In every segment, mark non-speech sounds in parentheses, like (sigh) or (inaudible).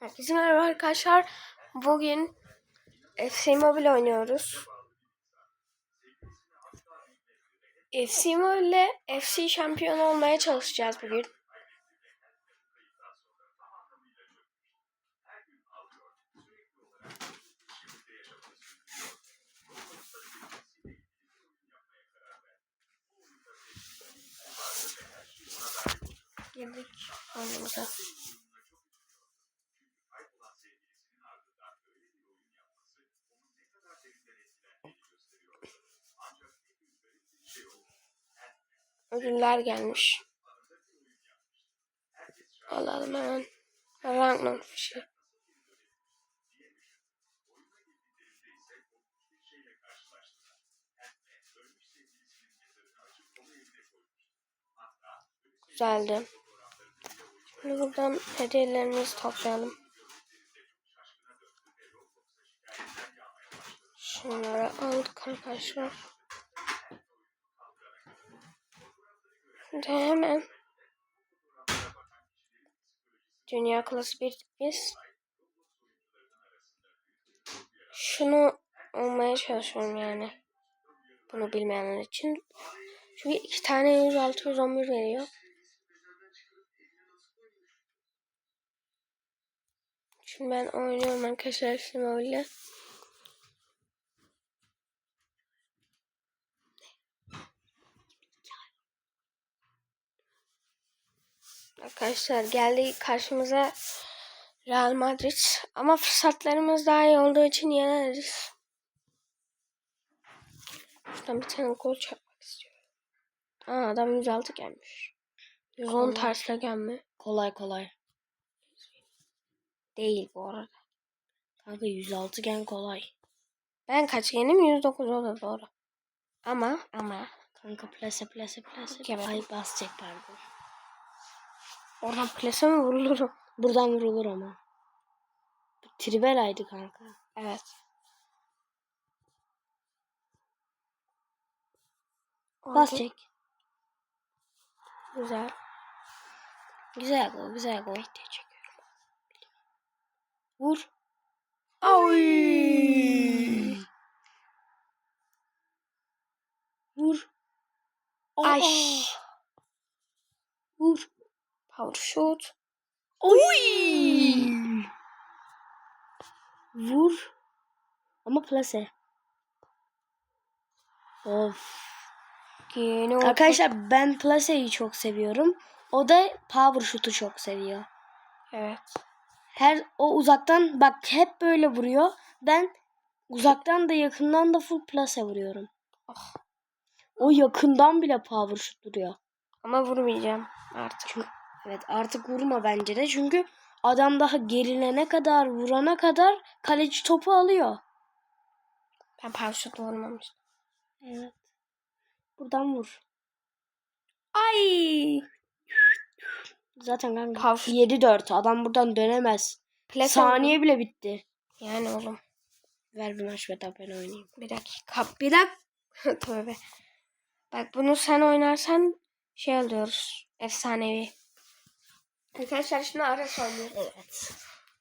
Herkese merhaba arkadaşlar. Bugün FC Mobile oynuyoruz. FC Mobile FC şampiyon olmaya çalışacağız bugün. Girdik oyunumuza. Ödüller gelmiş. Alalım hemen. Ragnar fişi. Güzeldi. Şimdi buradan hediyelerimizi toplayalım. Şunları aldık arkadaşlar. Şimdi hemen Dünya klası bir biz şunu olmaya çalışıyorum yani. Bunu bilmeyenler için. Çünkü iki tane 106 111 veriyor. Şimdi ben oynuyorum arkadaşlar şimdi öyle. Arkadaşlar geldi karşımıza Real Madrid. Ama fırsatlarımız daha iyi olduğu için yeneriz. Şuradan bir tane gol çarpmak istiyorum. Aa adam 106 gelmiş. 110 Kolay. tersle gelme. Kolay kolay. Değil bu arada. Kanka 106 gen kolay. Ben kaç yenim? 109 o da doğru. Ama ama Kanka plase plase plase. Ay basacak pardon. Oradan plase mi vurulurum? (laughs) Buradan vurulur ama. Bu Trivela'ydı kanka. Evet. Bas çek. Güzel. Güzel gol güzel gol. çekiyorum. Vur. Ay. Vur. Ay. Vur. Power shoot. Oy. Vur. Ama plase. Of. Yeni Arkadaşlar ben plaseyi çok seviyorum. O da power shoot'u çok seviyor. Evet. Her o uzaktan bak hep böyle vuruyor. Ben uzaktan da yakından da full plase vuruyorum. Ah. O yakından bile power shoot duruyor. Ama vurmayacağım artık. Evet artık vurma bence de çünkü adam daha gerilene kadar vurana kadar kaleci topu alıyor. Ben shoot vurmamıştım. Evet. Buradan vur. Ay. Zaten kanka Power- 7-4 adam buradan dönemez. Plase Saniye bile bitti. Yani oğlum. Ver bir maç beta ben oynayayım. Bir dakika. Bir dakika. (laughs) Tövbe. Bak bunu sen oynarsan şey alıyoruz. Efsanevi. Arkadaşlar şimdi Ares oynuyor. Evet.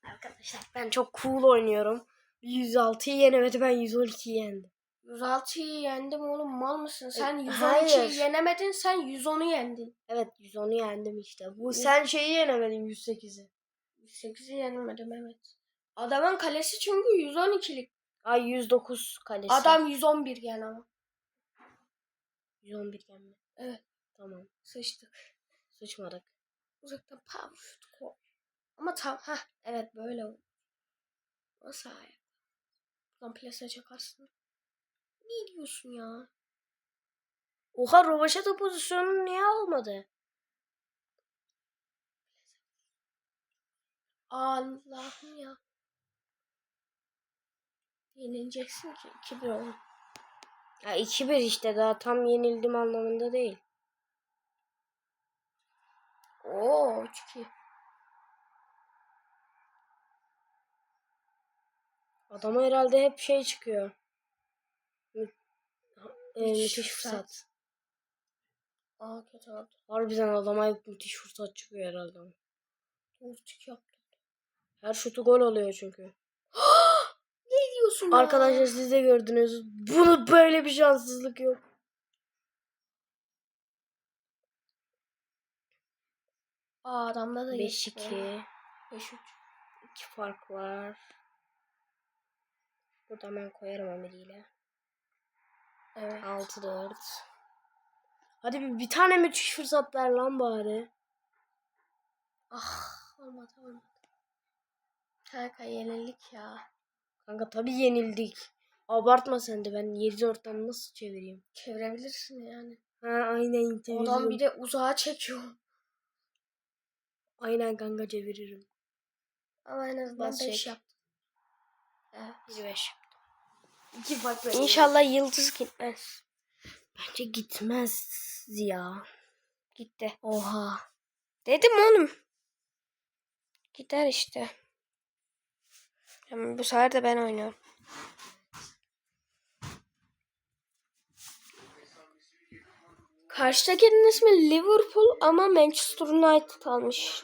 Arkadaşlar ben çok cool oynuyorum. 106'yı yenemedi ben 112'yi yendim. 106'yı yendim oğlum mal mısın? Sen E, 112'yi hayır. yenemedin sen 110'u yendin. Evet 110'u yendim işte. Bu sen şeyi yenemedin 108'i. 108'i yenemedim evet. Adamın kalesi çünkü 112'lik. Ay 109 kalesi. Adam 111 gen ama. 111 gelme. Evet. Tamam. Sıçtık. Sıçmadık. Uzaktan shoot koy. Ama tam ha evet böyle. Nasıl ayak? Buradan plase çakarsın. Ne diyorsun ya? Oha Rovaşata pozisyonu niye almadı? Allah'ım ya. Yenileceksin ki 2-1 oldu. Ya 2-1 işte daha tam yenildim anlamında değil. Oo 3-2. Adama herhalde hep şey çıkıyor. Mü- e, Müthiş fırsat. Aa kötü oldu. Harbiden adama hep müthiş fırsat çıkıyor herhalde. 3-2 yaptı. Her şutu gol oluyor çünkü. (gasps) Ne diyorsun ya? Arkadaşlar siz de gördünüz. Bunu böyle bir şanssızlık yok. Aa adamda da 5-2. 5-3. 2 fark var. Burada hemen koyarım Amiri'yle. Evet. 6-4. Hadi bir, bir tane müthiş fırsat ver lan bari. Ah olmadı olmadı. Kanka yenildik ya. Kanka tabii yenildik. Abartma sen de ben 7-4'ten nasıl çevireyim? Çevirebilirsin yani. Ha aynen Adam bir de uzağa çekiyor. Aynen kanka çeviririm. Ama en azından Bas 5 çek. yaptı. Evet. 1-5. 2 fark var. İnşallah yıldız gitmez. Bence gitmez ya. Gitti. Oha. Dedim oğlum. Gider işte. Ama bu sefer de ben oynuyorum. Karşıdakinin ismi Liverpool ama Manchester United almış.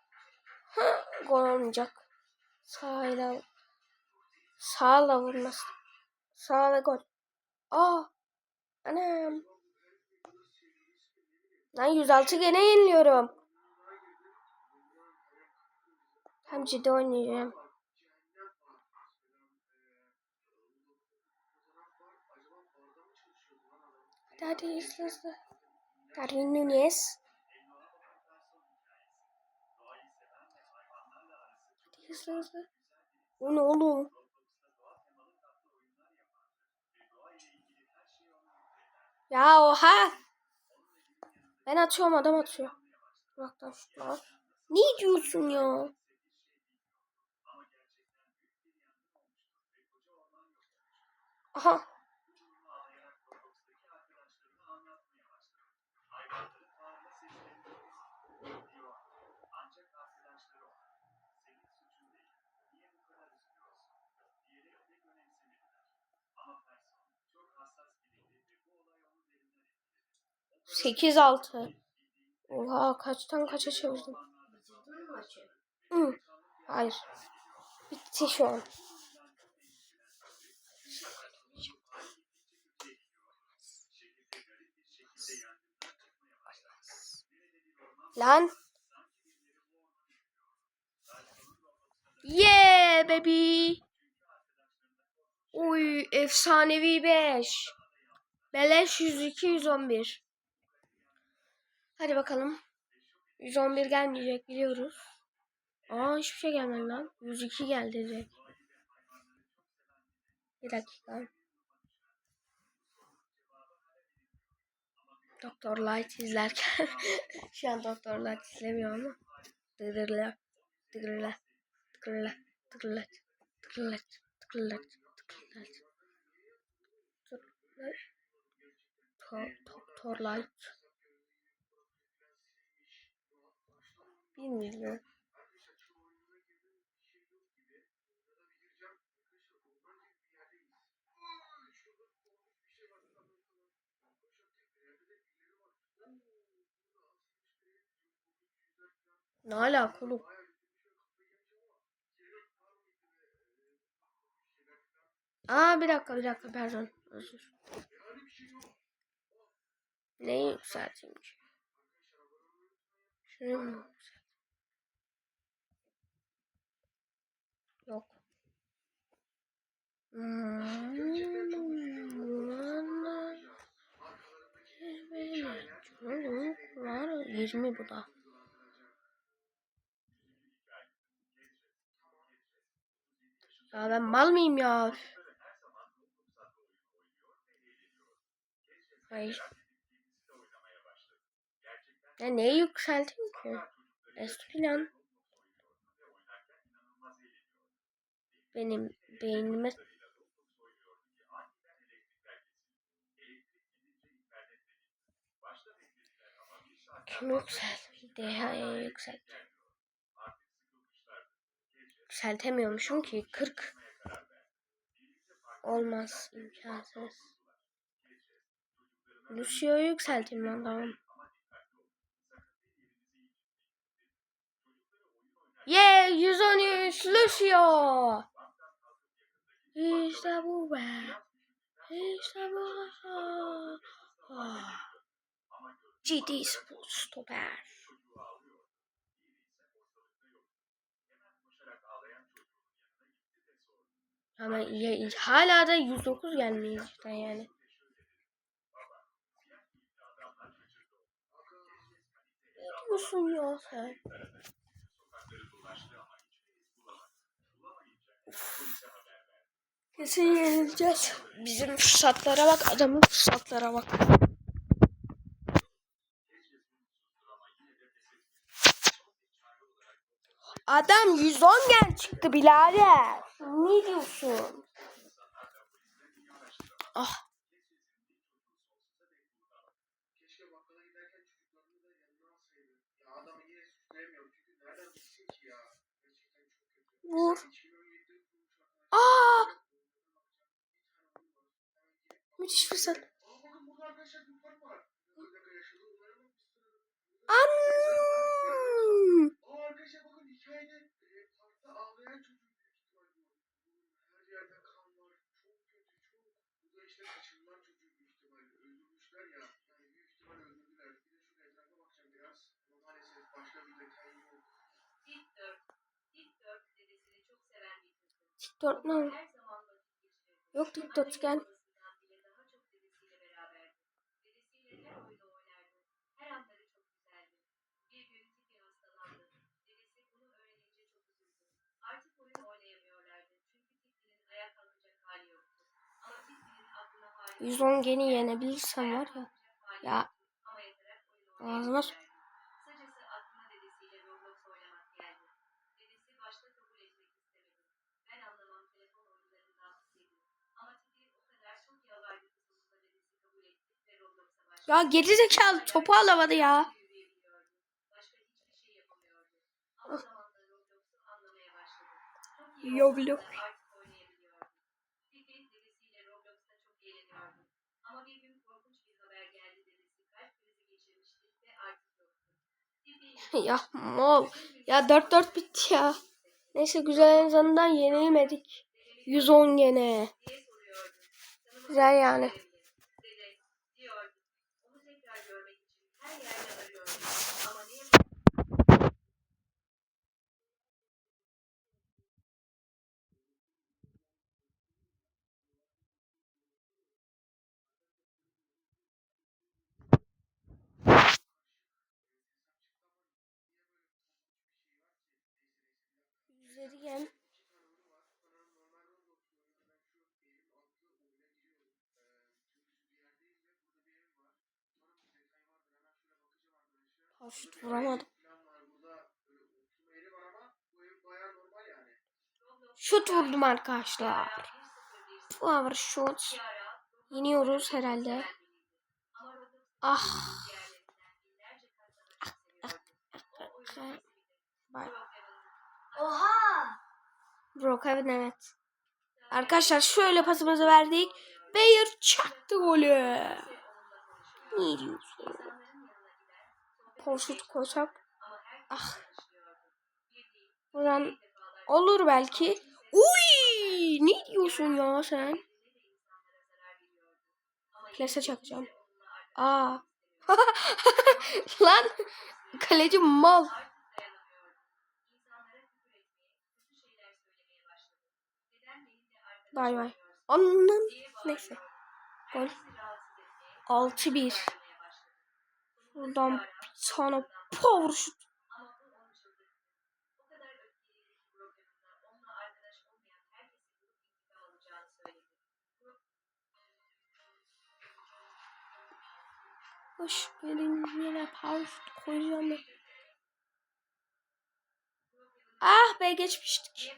Ha, gol olmayacak. Sağıyla sağla vurması. Sağ ve gol. Aa. Anam. Lan 106 gene yeniliyorum. Hem ciddi oynayacağım. Hadi hızlı hızlı. Darwin Nunez. Hızlı. O ne oğlum? Ya oha. Ben atıyorum adam atıyor. Uzaktan şutlar. Ne diyorsun ya? Aha. Sekiz altı. Oha kaçtan kaça çevirdim. Hı. Hayır. Bitti şu an. Lan. Yeah baby. Oy efsanevi 5. Beleş 102 111. Hadi bakalım. 111 gelmeyecek biliyoruz. Aa hiçbir şey gelmedi lan. 102 geldi direkt. Bir dakika. Doktor Light izlerken (laughs) şu an Doktor Light izlemiyor ama tıkırla tıkırla tıkırla tıkırla tıkırla tıkırla tıkırla Doktor Light bilmiyorum. Ne alaka oğlum? Aa bir dakika bir dakika pardon. Özür. Neyi yükselteyim ki? Şunu mu yükselteyim? Yok. Hmm. 20 bu da. Ya ben mal mıyım ya? Hayır. Ya neyi yükselteyim ki? Espinan. benim beynime kim yükseltti? DH'ye yükseltti. Yükseltemiyormuşum ki 40 olmaz imkansız. Lucio'yu yükselteyim ben tamam. Yeah 113 Lucio. İşte bu be. İşte bu. Ah. GD Spor Stoper. Ama ya, hala da 109 gelmiyor işte yani. Ne diyorsun ya sen? Kesin yenileceğiz. Bizim fırsatlara bak, adamın fırsatlara bak. Adam 110 gen çıktı birader. Ne diyorsun? Ah. Keşke bakkala giderken çocuklarını da yanına alsaydı. Ya adamı yine suçlayamıyorum çünkü nereden bilsin ki ya. Gerçekten çok kötü. Vur. 2017'de kurmuş arkadaşlar. Aa, Bir tane oyun var. Hemen girip müthiş fırsat. Aa bakın burada arkadaşlar bir fark var. Bir dakika yaşadı onlara bak. An. Aa arkadaşlar bakın hikayede e, parkta ağlayan çocuk büyük ihtimal bu. Her yerde kan var. Çok kötü çok. Bu da işte kaçırılan çocuğu büyük ihtimal. Öldürmüşler ya. Yani büyük ihtimal öldürdüler. Bir de şu etrafa bakacağım biraz. Ama maalesef başka bir detay yok. Tip 4, Tip 4 dedesini çok seven bir kızdı. Ne? Her zaman vakit geçirirdi. Yok TikTok gel. 110 geni yenebilirsem var ya. Ya ağzına Kısacası aklına dedesiyle Roblox oynamak geldi. Dedesi başta kabul etmek istemedi. Ben anlamam telefon oyunlarından istedi. Ama Tipi o kadar çok yalvardı ki sonunda dedesi kabul etti ve Roblox'a başladı. ya gerizekalı topu alamadı ya. Yürüyebiliyordu. Başka hiçbir şey yapamıyordu. Ama zamanla Roblox'u anlamaya başladı. Çok iyi Roblox. olsa da artık oynayabiliyordu. Tipi dedesiyle Roblox'ta çok eğleniyordu. Ama bir gün korkunç bir haber geldi dedesi kalp krizi geçirmişti ve artık yoktu. Tipi ya mol. Ya 4-4 bitti ya. Neyse güzel en azından yenilmedik. 110 gene. Güzel yani. Dede diyordu. Onu tekrar görmek için her yerde arıyordu. Ama ne Yüzleri gel. Paraşüt vuramadım. Plan var burada. Böyle oturma yeri var ama bu ev bayağı normal yani. Şut vurdum arkadaşlar. Power shot. İniyoruz herhalde. Ah. Bye. Oha! Brookhaven evet. Arkadaşlar şöyle pasımızı verdik. Bayer çaktı golü. Ne diyorsun? Paraşüt koysak. Ah. Buradan olur belki. Uy! Ne diyorsun ya sen? Plase çakacağım. Aa. (laughs) Lan kaleci mal. Bay bay. Ondan neyse. Gol. 6-1. Buradan bir tane power şut. Hoş benim yine power şut koyacağım. Ah be geçmiştik.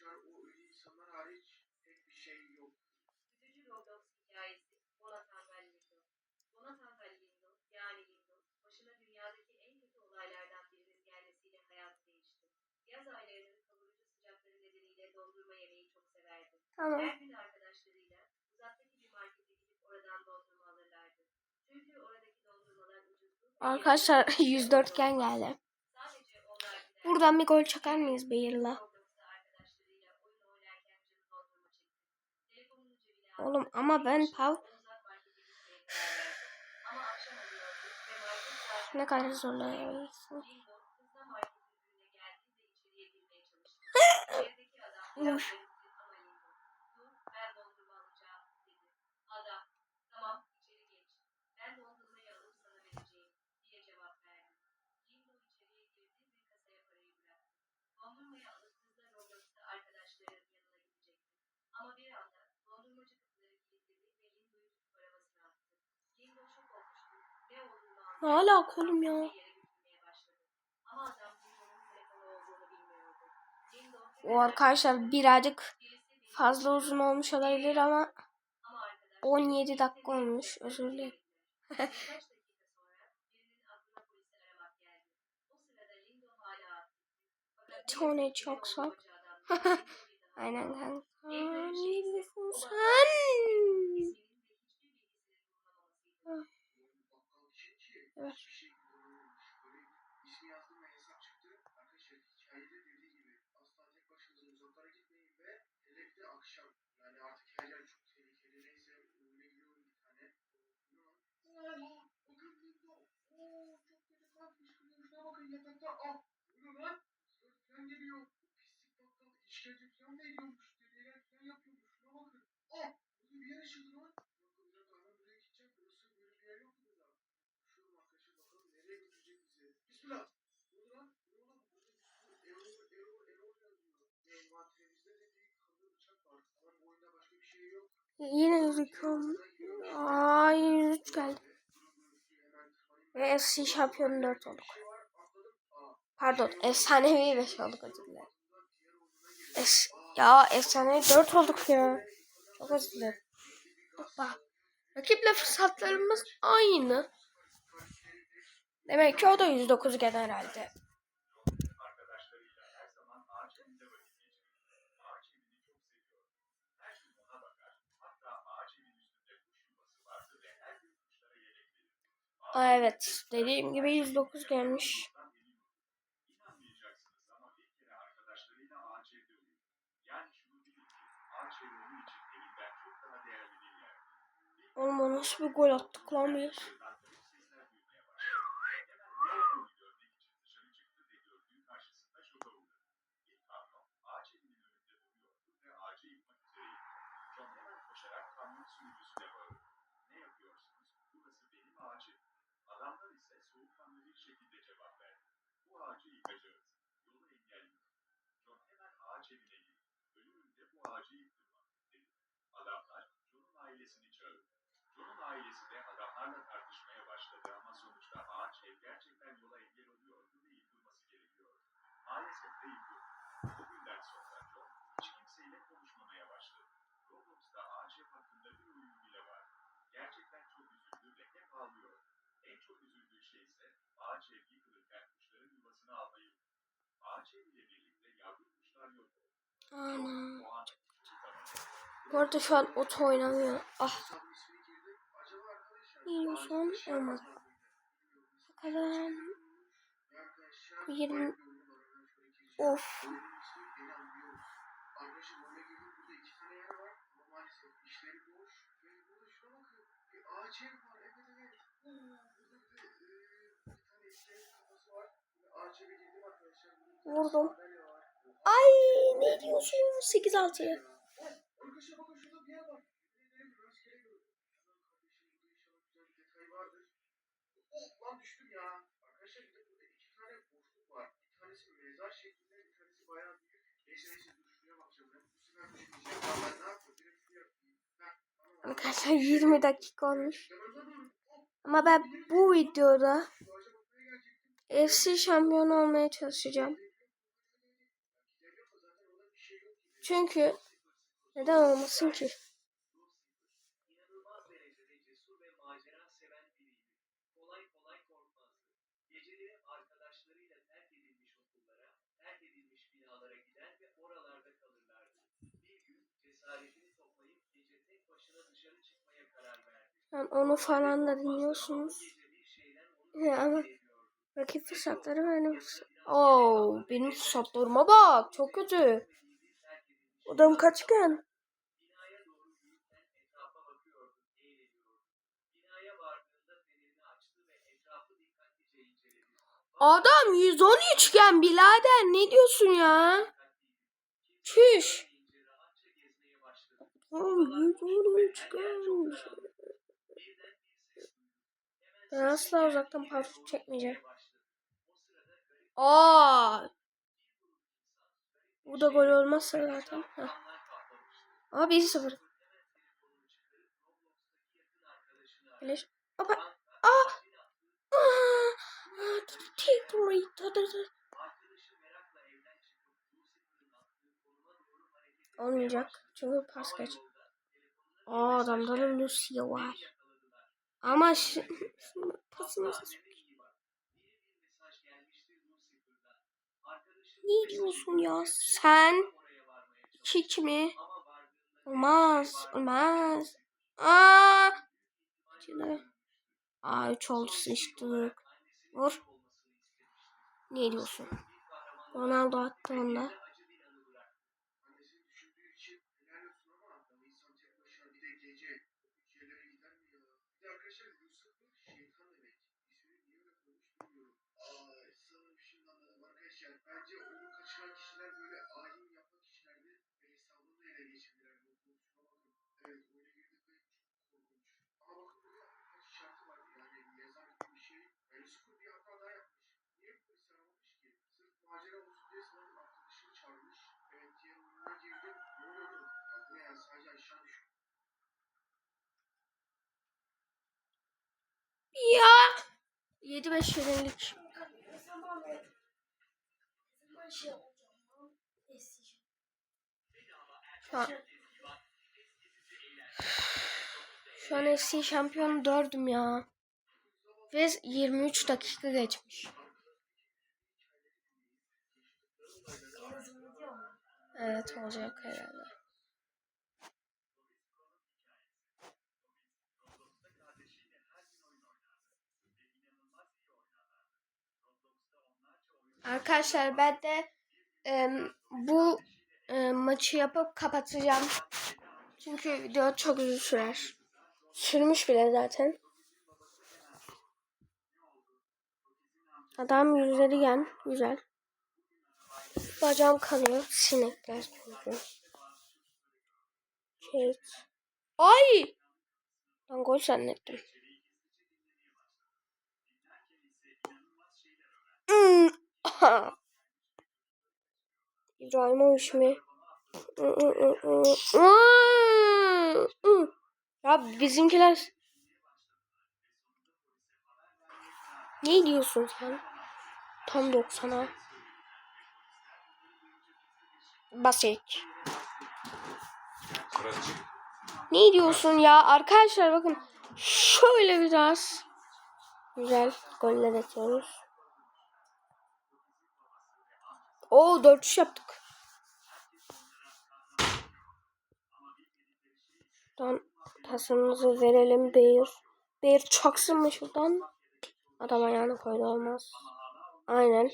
arkadaşlar o ölü insanlar hariç pek bir şey yok. Üzücü Roblox hikayesi Ona Tembel Windows. Ona Tembel Windows yani Windows başına dünyadaki en kötü olaylardan birinin gelmesiyle hayatı değişti. Yaz aylarının kavurucu sıcakları nedeniyle dondurma yemeyi çok severdi. Tamam. Her gün arkadaşlarıyla uzaktaki bir markete gidip oradan dondurma alırlardı. Çünkü oradaki dondurmalar ucuzdu. Arkadaşlar (laughs) 104 gen geldi. Buradan bir gol çakar mıyız Beyir'la? Oğlum ama ben pav... ne kadar zorlayabilirsin. Uf. Ne alaka oğlum ya? O arkadaşlar birazcık fazla uzun olmuş olabilir ama 17 dakika olmuş. Özür dilerim. Tony çok sok. Aynen kanka. Ver. Şey İşini şey yazdım ve hesap çıktı. Arkadaşlar hikayede dediği gibi asla tek başınıza uzaklara gitmeyin ve akşam. Yani artık her yer çok tehlikeli. Neyse önüme bir tane. Ooo o gömleğimde ooo çok kötü kalkmış. Şuna bakın yatakta ah Yine gözüküyorum. Aa 103 geldi. Ve FC şampiyonu 4 olduk. Pardon efsanevi 5 olduk özür dilerim. Es ya efsanevi 4 olduk ya. Çok özür dilerim. Bak. Rakiple fırsatlarımız aynı. Demek ki o da 109 gelen herhalde. Evet. Dediğim gibi 109 gelmiş. Oğlum nasıl bir gol attık lan biz? şekilde cevap ver. Bu ağacı Ana. Bu arada şu an ot oynamıyor. Ah. Yiyorsun olmadı. Bakalım. 20. Of. Vurdum ben ne. Heh, tamam. Arkadaşlar 20 dakika olmuş. Ama ben bu videoda. FC şampiyon olmaya çalışacağım. Gidemiyorum da zaten orada bir şey yok gibi. Çünkü neden olmasın ki? Yani onu falan da dinliyorsunuz. Ya ama rakip fırsatları benim Oo, benim fırsatlarıma bak. Çok kötü. Adam kaçken. Adam 113 iken birader ne diyorsun ya? Çüş. Oğlum 113 iken. Birden bir ses duydu. Ben asla uzaktan parkur çekmeyeceğim. Aa. Bu da gol olmazsa zaten. Heh. Ama 1-0. Telefonunu çıkarıp Roblox'taki yakın arkadaşını aradı. Bilir. Baba. Aa. Aa. Hareket etmeye Olmayacak. Çünkü pas geç. Aa adamda da Lucia var. Ama şi- (laughs) pasını Hatta deme iyi bak. Yeni bir mesaj gelmişti Lucifer'dan. Arkadaşı Ne diyorsun ya? Sen kick mi? Olmaz. Olmaz. Aa. Aa 3 oldu sıçtık. Vur. Ne diyorsun? Ronaldo attı onda. Ya. 7-5 yenildik. Şu an, şu an FC şampiyon 4'üm ya. Ve 23 dakika geçmiş. Evet olacak herhalde. Arkadaşlar ben de em, bu em, maçı yapıp kapatacağım. Çünkü video çok uzun sürer. Sürmüş bile zaten. Adam yüzleri gen. Güzel. Bacağım kanıyor. Sinekler çünkü. Kate. Ay! Ben gol zannettim. Hmm. İbrahimovic mi? Ya bizimkiler... Ne diyorsun sen? Tam 90'a. Basit. Ne diyorsun ya? Arkadaşlar bakın. Şöyle biraz. Güzel. Goller atıyoruz. Oo 4 yaptık. Şuradan pasımızı verelim Beyir. Beyir çaksın mı şuradan? Adam ayağını koydu olmaz. Aynen.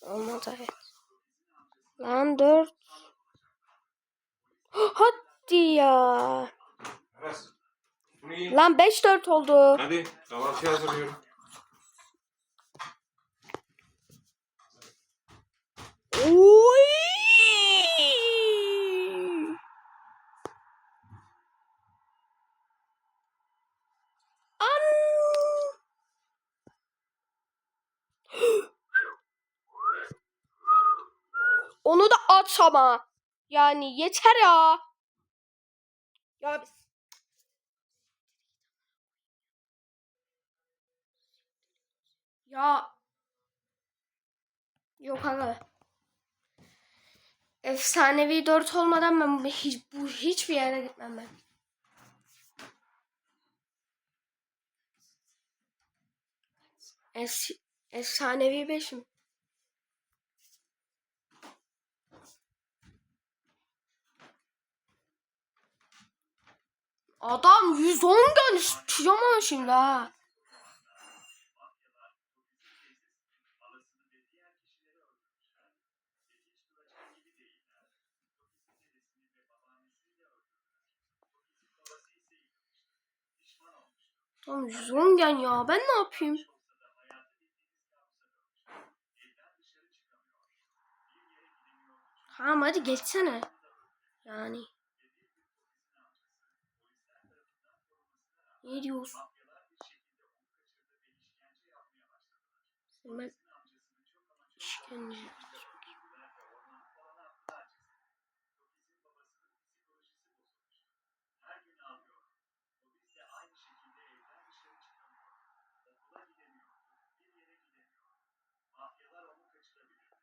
Olmaz evet. Lan 4. Hadi ya. Lan 5-4 oldu. Hadi kahvaltıya hazırlıyorum. Oy! (gasps) Onu da at ama. Yani yeter ya. Ya biz... Ya. Yok aga. Efsanevi 4 olmadan ben bu, hiç, bu hiçbir yere gitmem ben. Es, efsanevi 5'im. Adam 110 gün istiyor ama şimdi ha. Halasını ve diğer kişileri öldürmüşler. Ve hiç duracak gibi değiller. Tokis'in dedesini ve babaannesini de öldürdüler. Tokis'in babası ise yıkılmıştı. Pişman olmuştu. Tam 110 gen ya ben ne yapayım? Olsa da hayatı bildiğiniz kabusa dönmüştü. Evden dışarı çıkamıyor. Bir yere gidemiyordu. Çünkü Tamam hadi geçsene. Yani. Ne diyorsun? mafyalar bir şekilde onu kaçırdı ve işkence yapmaya başladılar. Ben Amcasını çok ama çok işkence. öldürdüler ve orman falana attılar cesedi. Tokis'in babasının psikolojisi bozulmuştu. Her gün ağlıyordu. Polis de aynı şekilde evden dışarı çıkamıyor. Okula gidemiyordu. Bir yere gidemiyordu. Mafyalar onu kaçırabilirdi.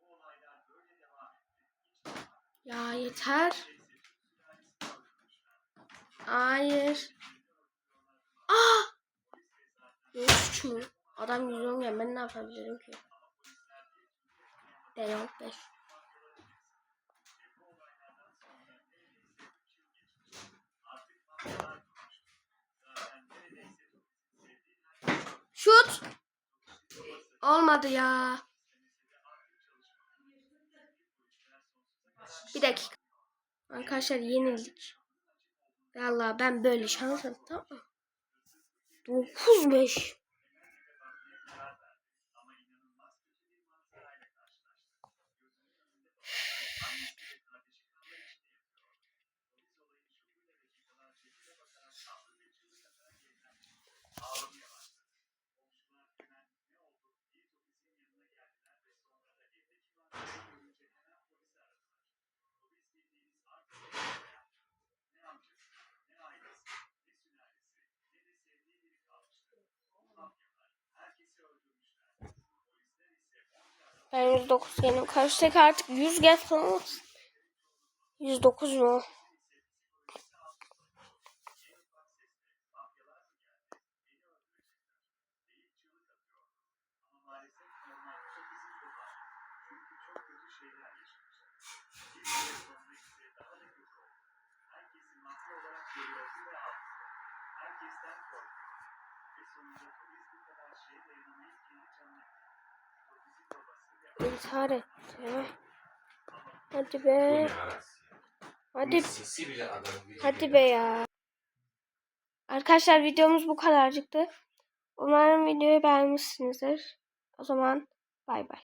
Bu olaylar böyle devam etti. Hiç bitmedi. Ya yeter. Hayır. Ah! Yok mu? Adam 110 gen ben ne yapabilirim ki? De yok 5. Şut. Olmadı ya. Bir dakika. Arkadaşlar yenildik. Vallahi ben böyle şansım tamam mı? 9-5. Ben 109 genim. Karşıdaki artık 100 gel falan olsun. 109 mu? Ama maalesef normal çok izin yok. Çünkü çok kötü şeyler yaşamışlar. Bir süre sonra ise daha da kötü oldu. Herkesi mafya olarak görüyordu ve aldı. Herkesten korktu. Ve sonunda polis bu kadar şeye dayanamayıp kendi canına gitti. Polisin babası ve İntihar etti. Hadi be. Hadi Hadi be ya. Arkadaşlar videomuz bu kadarcıktı. Umarım videoyu beğenmişsinizdir. O zaman bay bay.